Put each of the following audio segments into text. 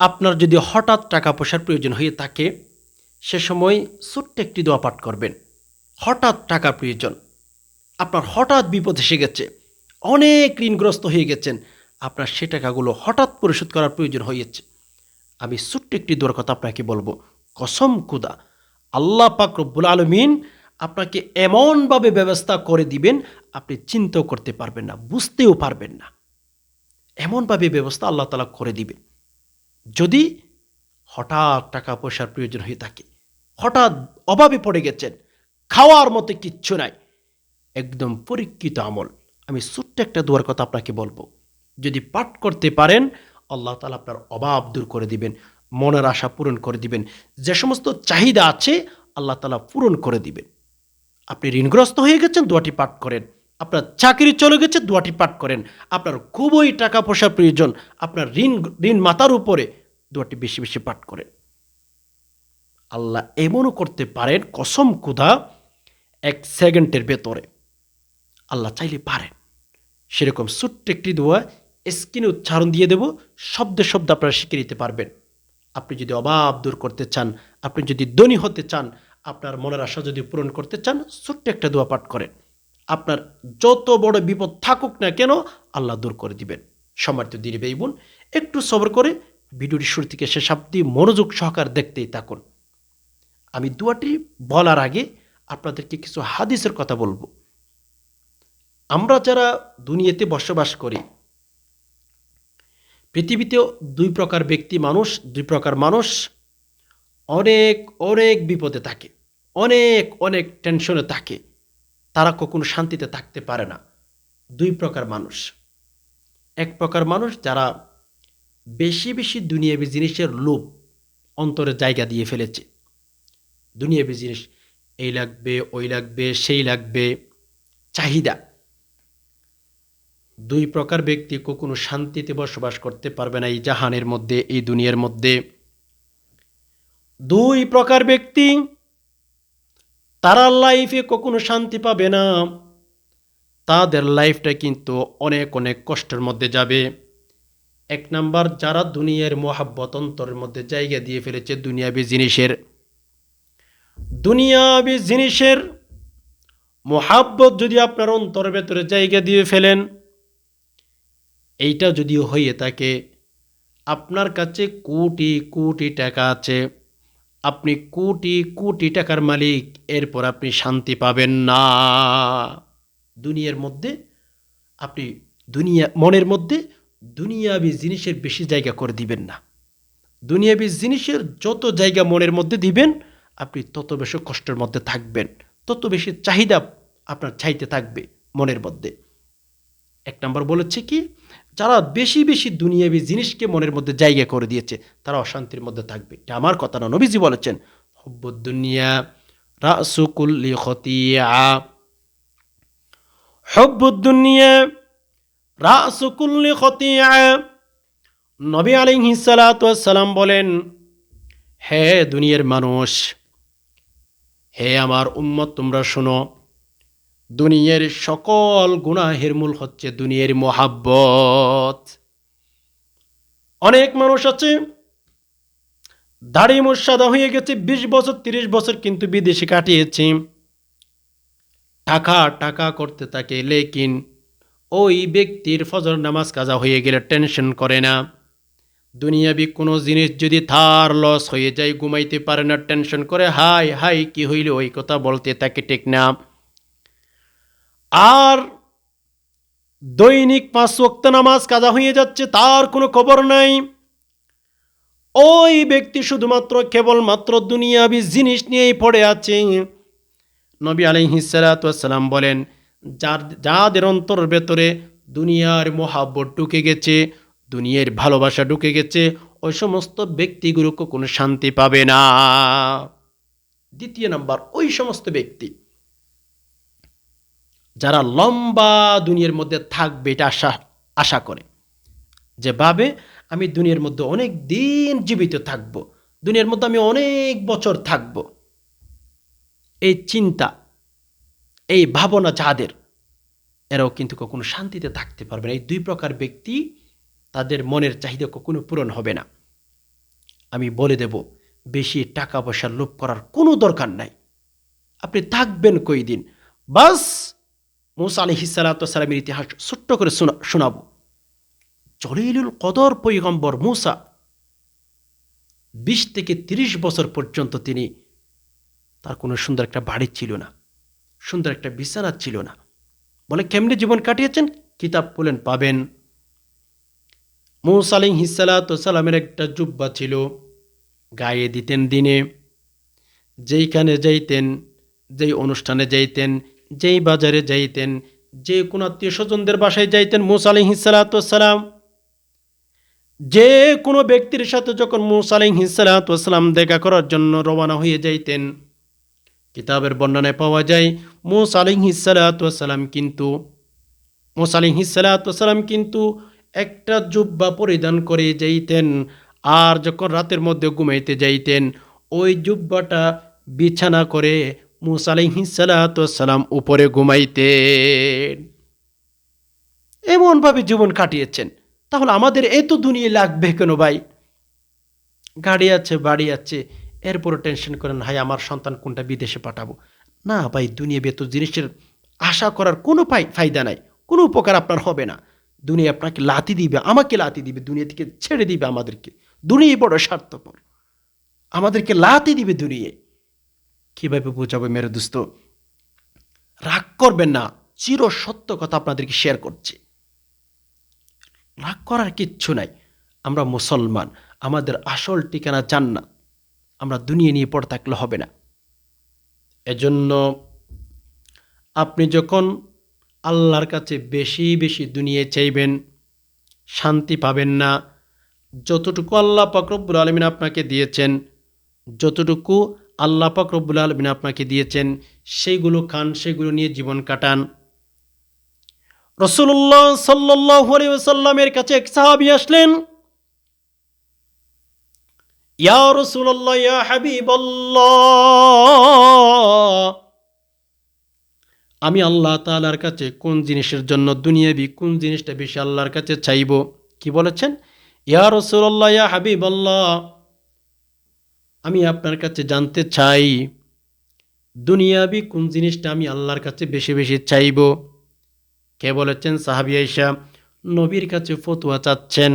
আপনার যদি হঠাৎ টাকা পয়সার প্রয়োজন হয়ে থাকে, সে সময় ছোট্ট একটি দোয়া পাঠ করবেন। হঠাৎ টাকা প্রয়োজন। আপনার হঠাৎ বিপদ এসে গেছে, অনেক ঋণগ্রস্ত হয়ে গেছেন, আপনার সে টাকাগুলো হঠাৎ পরিশোধ করার প্রয়োজন হয়েছে। আমি ছোট্ট একটি দোয়ার কথা আপনাকে বলব, কসম কুদা আল্লাহ পাক রব্বুল আলমিন আপনাকে এমনভাবে ব্যবস্থা করে দিবেন, আপনি চিন্তাও করতে পারবেন না, বুঝতেও পারবেন না। এমনভাবে ব্যবস্থা আল্লাহ তালা করে দিবেন। যদি হঠাৎ টাকা পয়সার প্রয়োজন হয়ে থাকে, হঠাৎ অভাবে পড়ে গেছেন, খাওয়ার মতো কিচ্ছু নাই, একদম পরীক্ষিত আমল। আমি ছোট্ট একটা দোয়ার কথা আপনাকে বলব। যদি পাঠ করতে পারেন, আল্লাহ তালা আপনার অভাব দূর করে দিবেন, মনের আশা পূরণ করে দিবেন, যে সমস্ত চাহিদা আছে, আল্লাহ তালা পূরণ করে দিবেন। আপনি ঋণগ্রস্ত হয়ে গেছেন, দোয়াটি পাঠ করেন। আপনার চাকরি চলে গেছে, দোয়াটি পাঠ করেন। আপনার খুবই টাকা পয়সা প্রয়োজন, আপনার ঋণ ঋণ মাতার উপরে দোয়াটি বেশি বেশি পাঠ করেন। আল্লাহ এমনও করতে পারেন, কসম কুদা এক সেকেন্ডের ভেতরে। আল্লাহ চাইলে পারেন। সেরকম ছোট্ট একটি দোয়া, স্ক্রিনে উচ্চারণ দিয়ে দেব, শব্দে শব্দ আপনারা শিখে নিতে পারবেন। আপনি যদি অভাব দূর করতে চান, আপনি যদি ধনী হতে চান, আপনার মনের আশা যদি পূরণ করতে চান, ছোট্ট একটা দোয়া পাঠ করেন। আপনার যত বড় বিপদ থাকুক না কেন আল্লাহ দূর করে দিবেন। সম্মানিত দিদি ভাই বোন, একটু সবর করে ভিডিওটি শুরু থেকে শেষ মনোযোগ সহকার দেখতেই থাকুন। আমি দুয়াটি বলার আগে আপনাদেরকে কিছু হাদিসের কথা বলব। আমরা যারা দুনিয়াতে বসবাস করি, পৃথিবীতেও দুই প্রকার ব্যক্তি মানুষ, দুই প্রকার মানুষ অনেক অনেক বিপদে থাকে, অনেক অনেক টেনশনে থাকে। তারা কখনো শান্তিতে থাকতে পারে না। দুই প্রকার মানুষ। এক প্রকার মানুষ যারা বেশি বেশি দুনিয়াবি জিনিসের লোভ অন্তরে জায়গা দিয়ে ফেলেছে। দুনিয়াবি জিনিস এই লাগবে, ওই লাগবে, সেই লাগবে, চাহিদা। দুই প্রকার ব্যক্তি কখনো শান্তিতে বসবাস করতে পারবে না এই জাহানের মধ্যে, এই দুনিয়ার মধ্যে। দুই প্রকার ব্যক্তি তারা লাইফে কখনো শান্তি পাবে না। তাদের লাইফটা কিন্তু অনেক অনেক কষ্টের মধ্যে যাবে। এক নাম্বার, যারা দুনিয়ার মোহাব্বত অন্তরের মধ্যে জায়গা দিয়ে ফেলেছে দুনিয়াবি জিনিসের। দুনিয়াবি জিনিসের মোহাব্বত যদি আপনার অন্তরের ভেতরে জায়গা দিয়ে ফেলেন, এইটা যদি হয়ে থাকে, আপনার কাছে কোটি কোটি টাকা আছে। আপনি কোটি কোটি টাকার মালিক, এরপর আপনি শান্তি পাবেন না। দুনিয়ার মধ্যে আপনি দুনিয়া, মনের মধ্যে দুনিয়াবি জিনিসের বেশি জায়গা করে দিবেন না। দুনিয়াবি জিনিসের যত জায়গা মনের মধ্যে দিবেন, আপনি তত বেশি কষ্টের মধ্যে থাকবেন। তত বেশি চাহিদা আপনার চাইতে থাকবে মনের মধ্যে। এক নম্বর বলেছে কি যারা বেশি বেশি দুনিয়াবি জিনিসকে মনের মধ্যে জায়গা করে দিয়েছে, তারা অশান্তির মধ্যে থাকবে। এটা আমার কথা না, নবীজি বলেছেন, হব্বুদ্দুনিয়া রাসুকুল্লি খতিয়া হব্বুদ্দুনিয়া রাসুকুল্লি খতিয়া নবী আলিহি সালাম বলেন, হে দুনিয়ার মানুষ, হে আমার উম্মত, তোমরা শোনো দুনিয়ার সকল গুনাহের মূল হচ্ছে দুনিয়ার মোহাব্বত। অনেক মানুষ আছে, দাড়ি মোসাদা হয়ে গেছে, বিশ বছর, তিরিশ বছর কিন্তু বিদেশে কাটিয়েছে। টাকা টাকা করতে থাকে, লেকিন ওই ব্যক্তির ফজর নামাজ কাজা হয়ে গেলে টেনশন করে না। দুনিয়াবি কোনো জিনিস যদি থার লস হয়ে যায়, ঘুমাইতে পারে না, টেনশন করে হাই হাই কি হইলে? ওই কথা বলতে থাকে ঠিক না। আর দৈনিক পাঁচ ওক্ত নামাজ কাজা হয়ে যাচ্ছে, তার কোনো খবর নাই। ওই ব্যক্তি শুধুমাত্র কেবলমাত্র দুনিয়াবি জিনিস নিয়েই পড়ে আছে। নবী আলহিসাল্লাম বলেন, যার, যাদের অন্তর ভেতরে দুনিয়ার মহাব্বত ঢুকে গেছে, দুনিয়ার ভালোবাসা ঢুকে গেছে, ওই সমস্ত ব্যক্তিগুলোকে কোনো শান্তি পাবে না। দ্বিতীয় নাম্বার, ওই সমস্ত ব্যক্তি যারা লম্বা দুনিয়ার মধ্যে থাকবে এটা আশা আশা করে। যে ভাবে আমি দুনিয়ার মধ্যে অনেক দিন জীবিত থাকব, দুনিয়ার মধ্যে আমি অনেক বছর থাকব। এই চিন্তা, এই ভাবনা যাদের, এরাও কিন্তু কখনো শান্তিতে থাকতে পারবে না। এই দুই প্রকার ব্যক্তি তাদের মনের চাহিদা কখনো পূরণ হবে না। আমি বলে দেব, বেশি টাকা পয়সা লোভ করার কোনো দরকার নাই। আপনি থাকবেন কই দিন বাস মুসা আলি হিসালাতামের ইতিহাস ছোট্ট করে শোনা শোনাব। জলিলুল কদর পৈগম্বর মুসা বিশ থেকে তিরিশ বছর পর্যন্ত তিনি তার কোনো সুন্দর একটা বাড়ি ছিল না, সুন্দর একটা বিছানা ছিল না। বলে কেমনি জীবন কাটিয়েছেন? কিতাব বলেন, পাবেন। মৌসা আলিম হিসালাতামের একটা জুব্বা ছিল, গায়ে দিতেন দিনে, যেইখানে যাইতেন, যেই অনুষ্ঠানে যাইতেন যেই বাজারে যাইতেন, যে কোনো আত্মীয় স্বজনদের বাসায় যাইতেন, মুসা আলিম হিসালাতাম যে কোনো ব্যক্তির সাথে যখন মুসা আলিম হিসালাতাম দেখা করার জন্য রওনা হয়ে যাইতেন, কিতাবের বর্ণনায় পাওয়া যায়, মুসা আলিম হিসালাতাম কিন্তু, মুসা আলিম হিসালাতাম কিন্তু একটা জুব্বা পরিধান করে যাইতেন আর যখন রাতের মধ্যে ঘুমাইতে যাইতেন, ওই জুব্বাটা বিছানা করে মুসালিহিসালাম উপরে ঘুমাইতেন। এমনভাবে জীবন কাটিয়েছেন। তাহলে আমাদের এত দুনিয়া লাগবে কেন ভাই? গাড়ি আছে, বাড়ি আছে, এরপরও টেনশন করেন হাই আমার সন্তান কোনটা বিদেশে পাঠাবো? না ভাই দুনিয়া বেত জিনিসের আশা করার কোনো ফায়দা নাই। কোনো উপকার আপনার হবে না। দুনিয়া আপনাকে লাতি দিবে, আমাকে লাতি দিবে, দুনিয়া থেকে ছেড়ে দিবে আমাদেরকে। দুনিয়া বড় স্বার্থপর। আমাদেরকে লাতি দিবে দুনিয়ায়। কীভাবে বোঝাবো মেরে দোস্ত? রাগ করবেন না, চির সত্য কথা আপনাদেরকে শেয়ার করছি। রাগ করার কিচ্ছু নাই, আমরা মুসলমান, আমাদের আসল ঠিকানা চান না আমরা দুনিয়া নিয়ে পড়ে থাকলে হবে না। এজন্য আপনি যখন আল্লাহর কাছে বেশি বেশি দুনিয়া চাইবেন, শান্তি পাবেন না, যতটুকু আল্লাহ পাকরব্বুল আলমিন আপনাকে দিয়েছেন, যতটুকু আল্লাহ পাক রব্বুল আলমিন আপনাকে দিয়েছেন, সেইগুলো খান সেগুলো নিয়ে জীবন কাটান। রসুল্লাহ সাল্লামের কাছে এক সাহাবি আসলেন, ইয়া রসুল্লাহ ইয়া হাবিবাল্লাহ, আমি আল্লাহ তালার কাছে কোন জিনিসের জন্য দুনিয়াবি, কোন জিনিসটা বেশি আল্লাহর কাছে চাইব? কি বলেছেন? ইয়া রসুল্লাহ ইয়া হাবিবাল্লাহ আমি আপনার কাছে জানতে চাই, দুনিয়াবি কোন জিনিসটা আমি আল্লাহর কাছে বেশি বেশি চাইব? কে বলেছেন? সাহাবি আইসা নবীর কাছে ফতুয়া চাচ্ছেন।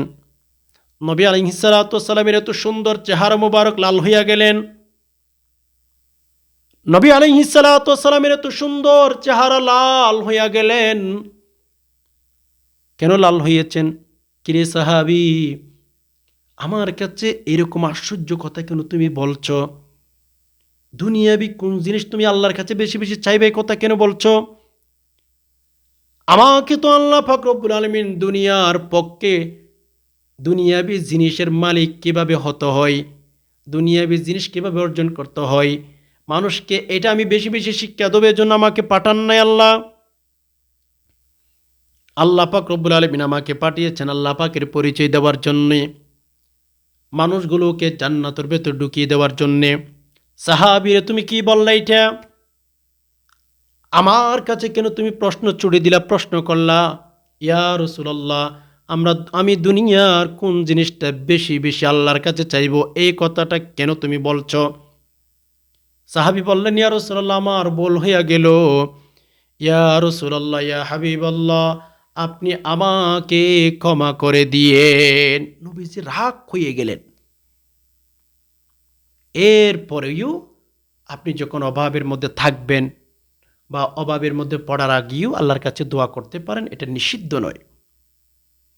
নবী আলিহিসালামের এত সুন্দর চেহারা মুবারক লাল হইয়া গেলেন। নবী আলিহিসালামের এত সুন্দর চেহারা লাল হইয়া গেলেন। কেন লাল হইয়াছেন? কিরে সাহাবি আমার কাছে এরকম আশ্চর্য কথা কেন তুমি বলছ? দুনিয়াবি কোন জিনিস তুমি আল্লাহর কাছে বেশি বেশি চাইবে কথা কেন বলছো? আমাকে তো আল্লাহ ফকরবুল আলমিন দুনিয়ার পক্ষে দুনিয়াবি জিনিসের মালিক কীভাবে হতে হয়? দুনিয়াবি জিনিস কীভাবে অর্জন করতে হয়? মানুষকে এটা আমি বেশি বেশি শিক্ষা দেবে জন্য আমাকে পাঠান নাই আল্লাহ। আল্লাহ পাক রব্বুল আলমিন আমাকে পাঠিয়েছেন আল্লাহ পাকের পরিচয় দেওয়ার জন্যে। মানুষগুলোকে জান্নাতের ভেতর ঢুকিয়ে দেওয়ার জন্যে। সাহাবিরে, তুমি কি বললে এটা? আমার কাছে কেন তুমি প্রশ্ন চুড়ে দিলা, প্রশ্ন করলা, ইয়া রসুলাল্লাহ, আমরা, আমি দুনিয়ার কোন জিনিসটা বেশি বেশি আল্লাহর কাছে চাইব? এই কথাটা কেন তুমি বলছ? সাহাবি বললেন, ইয়া রসুল্লাহ আমার বল হইয়া গেল। ইয়া রসুলাল্লাহ, ইয়া হাবিবাল্লাহ, আপনি আমাকে ক্ষমা করে দিয়েন। নবীজি রাগ হয়ে গেলেন। এরপরেও আপনি যখন অভাবের মধ্যে থাকবেন বা অভাবের মধ্যে পড়ার আগেও আল্লাহর কাছে দোয়া করতে পারেন, এটা নিষিদ্ধ নয়।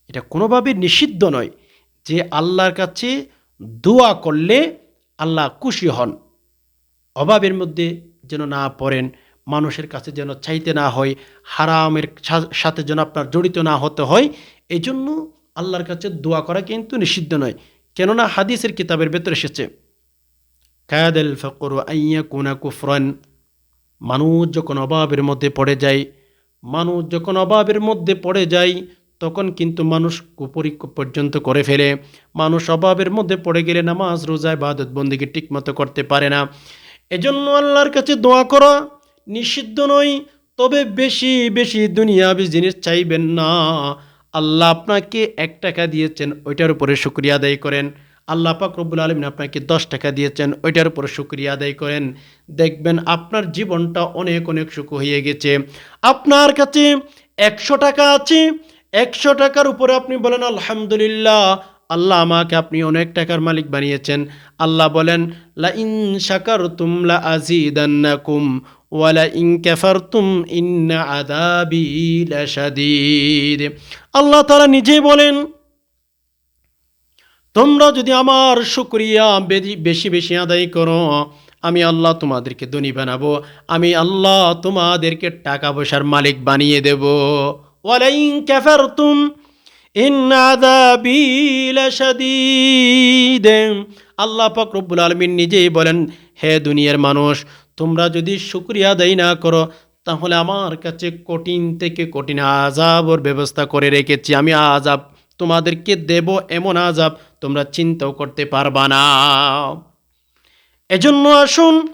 এটা কোনোভাবে নিষিদ্ধ নয় যে আল্লাহর কাছে দোয়া করলে আল্লাহ খুশি হন। অভাবের মধ্যে যেন না পড়েন, মানুষের কাছে যেন চাইতে না হয়, হারামের সাথে যেন আপনার জড়িত না হতে হয় এই জন্য আল্লাহর কাছে দোয়া করা কিন্তু নিষিদ্ধ নয়। কেননা হাদিসের কিতাবের ভেতরে এসেছে কায়াদেল ফকর আইয়া কোনা কুফরান। মানুষ যখন অভাবের মধ্যে পড়ে যায়, মানুষ যখন অভাবের মধ্যে পড়ে যায়, তখন কিন্তু মানুষ কুপরীক্ষা পর্যন্ত করে ফেলে। মানুষ অভাবের মধ্যে পড়ে গেলে নামাজ রোজায় বাদত বন্দিকে ঠিকমতো করতে পারে না। এজন্য আল্লাহর কাছে দোয়া করা নিষিদ্ধ নয়, তবে বেশি বেশি দুনিয়াবি জিনিস চাইবেন না। আল্লাহ আপনাকে এক টাকা দিয়েছেন, ওইটার উপরে শুক্রিয়া আদায় করেন। আল্লাহ পাক রব্বুল আলমিন আপনাকে দশ টাকা দিয়েছেন, ওইটার উপর শুক্রিয়া আদায় করেন। দেখবেন আপনার জীবনটা অনেক অনেক সুখ হয়ে গেছে। আপনার কাছে একশো টাকা আছে, একশো টাকার উপরে আপনি বলেন, আলহামদুলিল্লাহ, আল্লাহ আমাকে আপনি অনেক টাকার মালিক বানিয়েছেন। আল্লাহ বলেন লা ইন শাকারতুম লা আযীদান্নাকুম ওয়া লা ইন কাফারতুম ইন্না আযাবি লাশাদীদ। আল্লাহ তাআলা নিজেই বলেন তোমরা যদি আমার শুক্রিয়া বেশি বেশি আদায় করো, আমি আল্লাহ তোমাদেরকে ধনী বানাবো, আমি আল্লাহ তোমাদেরকে টাকা পয়সার মালিক বানিয়ে দেব। ওয়ালাইন আযাবি লাশাদীদ। আল্লাহ পাক রব্বুল আলামিন নিজেই বলেন, হে দুনিয়ার মানুষ, তোমরা যদি শুকরিয়া আদায় না করো, তাহলে আমার কাছে কঠিন থেকে কঠিন আজাবর ব্যবস্থা করে রেখেছি। আমি আজাব তোমাদেরকে দেব এমন আজাব তোমরা চিন্তাও করতে পারবা না। এজন্য আসুন,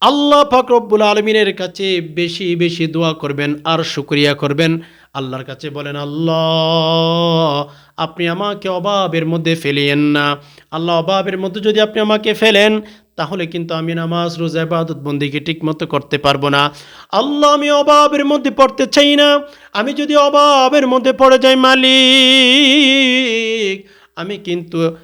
আল্লাহ পাক রব্বুল আলমিনের কাছে বেশি বেশি দোয়া করবেন আর শুক্রিয়া করবেন। আল্লাহর কাছে বলেন, আল্লাহ, আপনি আমাকে অভাবের মধ্যে ফেলিয়েন না। আল্লাহ অভাবের মধ্যে যদি আপনি আমাকে ফেলেন তাহলে কিন্তু আমি নামাজ, রোজা, ইবাদত বন্দিকে ঠিক মতো করতে পারব না। আল্লাহ, আমি অভাবের মধ্যে পড়তে চাই না। আমি যদি অভাবের মধ্যে পড়ে যাই, মালিক, আমি কিন্তু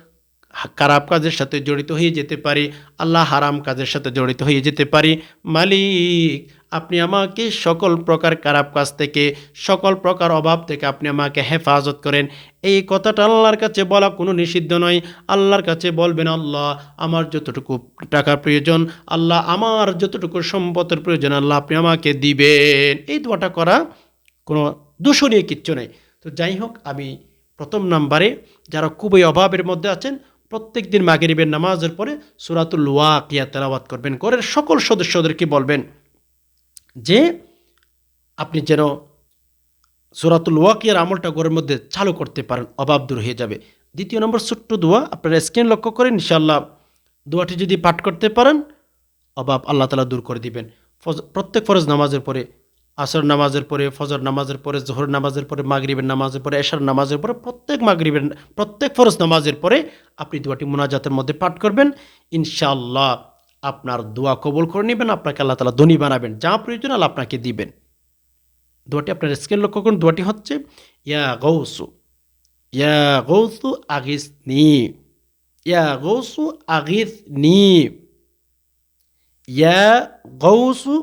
খারাপ কাজের সাথে জড়িত হয়ে যেতে পারি, আল্লাহ হারাম কাজের সাথে জড়িত হয়ে যেতে পারি। মালিক আপনি আমাকে সকল প্রকার খারাপ কাজ থেকে, সকল প্রকার অভাব থেকে আপনি আমাকে হেফাজত করেন। এই কথাটা আল্লাহর কাছে বলা কোনো নিষিদ্ধ নয়। আল্লাহর কাছে বলবেন, আল্লাহ, আমার যতটুকু টাকার প্রয়োজন, আল্লাহ, আমার যতটুকু সম্পদের প্রয়োজন, আল্লাহ আপনি আমাকে দিবেন। এই দোয়াটা করা কোনো দূষণীয় কিচ্ছু নেই। তো যাই হোক, আমি প্রথম নাম্বারে, যারা খুবই অভাবের মধ্যে আছেন, প্রত্যেক দিন মাগরিবের নামাজের পরে সুরাতুল ওয়াকিয়া তেলাওয়াত করবেন। করে সকল সদস্যদেরকে বলবেন যে আপনি যেন সুরাতুল ওয়াকিয়ার আমলটা ঘরের মধ্যে চালু করতে পারেন, অভাব দূর হয়ে যাবে। দ্বিতীয় নম্বর ছোট্ট দোয়া, আপনারা স্ক্রিন লক্ষ্য করেন ইনশাল্লাহ দোয়াটি যদি পাঠ করতে পারেন, অভাব আল্লাহ তালা দূর করে দিবেন। প্রত্যেক ফরজ নামাজের পরে, আসর নামাজের পরে, ফজর নামাজের পরে, জোহর নামাজের পরে, মাগরিবের নামাজের পরে, এশার নামাজের পরে, প্রত্যেক মাগরিবের, প্রত্যেক ফরজ নামাজের পরে আপনি দোয়াটি মোনাজাতের মধ্যে পাঠ করবেন। ইনশাআল্লাহ আপনার দোয়া কবল করে নেবেন, আপনাকে আল্লাহ তালা ধনী বানাবেন। যা প্রয়োজন আল্লাহ আপনাকে দিবেন। দোয়াটি আপনার স্ক্রিন লক্ষ্য করুন। দোয়াটি হচ্ছে, ইয়া গৌসু ইয়া গৌসু আগিস নি ইয়া গৌসু আগিস নি ইয়া গৌসু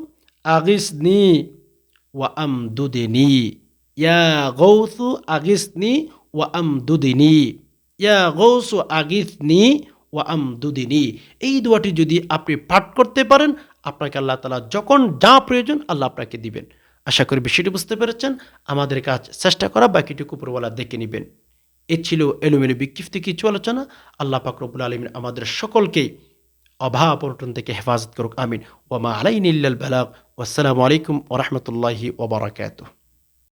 আগিসনি ওয়া আমদুদিনি, ইয়া গৌসু আগিসনি ওয়া আমদুদিনি, ইয়া গৌসু আগিসনি ওয়া আমদুদিনি এই দোয়াটি যদি আপনি পাঠ করতে পারেন, আপনাকে আল্লাহ তালা যখন যা প্রয়োজন আল্লাহ আপনাকে দিবেন। আশা করি বিষয়টি বুঝতে পেরেছেন। আমাদের কাজ চেষ্টা করা, বাকিটুকু উপরওয়ালা দেখে নেবেন। এ ছিল এলোমেলো বিক্ষিপ্ত কিছু আলোচনা। আল্লাহ পাকরবুল আলমিন আমাদের সকলকেই অভাব অনটন থেকে হেফাজত করুক, আমিন। ওমা আলাইন ইল্লাল বালাগ। আসসালামু আলাইকুম ওরহমতুল্লাহি ওবরাকাতুহ